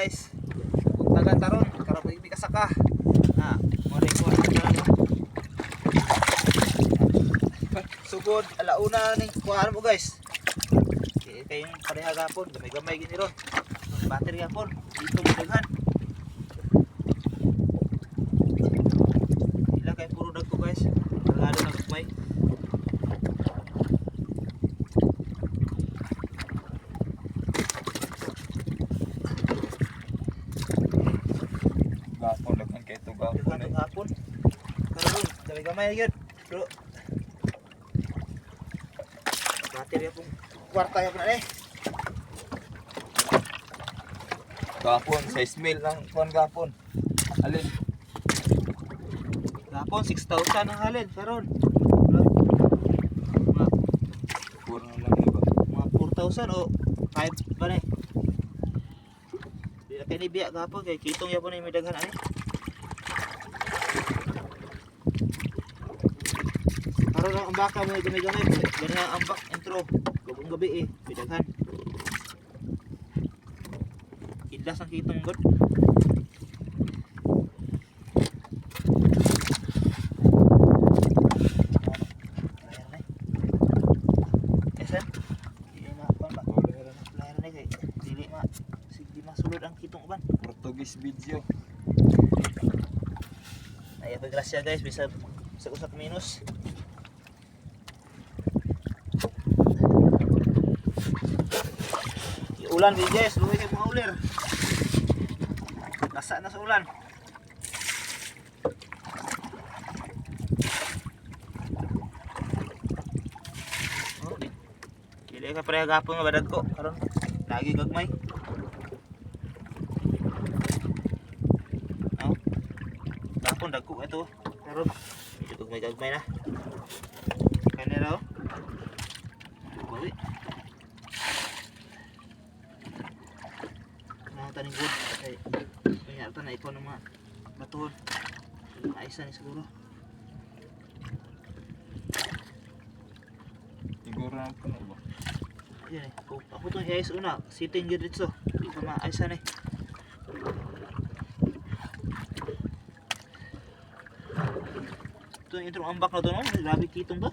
guys. Taga taron, karon may kasaka. Na, mo rin ko ano. Sugod alauna ning kuhaan mo guys. Kay kayong pareha gapon, gamay-gamay gini ron. Battery gapon, dito mo daghan. Ila kay puro dagko guys. Tagado na gagmay. Gapon lagyan kay ito gapon Daghan eh. ng hapon. Karon, gamay-gamay gyud. Pero battery akong kwarta ya na eh. Gapon, 6 mil lang kuan gapon. Alin? Gapon 6,000 ang halin karon. Na lang iba. mga 4,000 o 5 ba na eh. Di na kayo ni biya gapon kay kitong yapon na may daghan ani. Karon ang baka mo gamay-gamay gani ang ambak intro. Gabong gabi eh, may daghan. Idlas ang kitong god. Portuguese video. Ay ba grasya guys bisa sa usak minus. Ulan di guys, luwi kay mga ulir. Nasa na sa ulan. Oh. Dili ka pareha gapon nga badag ko karon lagi gagmay. Oh. Gapon dagko ito. Karon medyo gagmay gagmay na. Kani raw. Bawi. Nah, taning good. Ay, kanya ito na ikaw ng mga batuhon. Ayos na ni siguro. Siguro na puno ba? Yan eh. Kung ako itong iayos una, sitting yun dito. Hindi ko maayos na eh. Ito yung intro ambak na to no? Grabe kitong ba?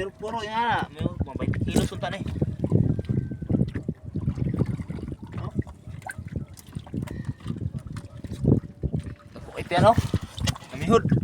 Pero puro yung ana. May mga 20 kilos unta na eh. Ako ito yan oh. Namihod.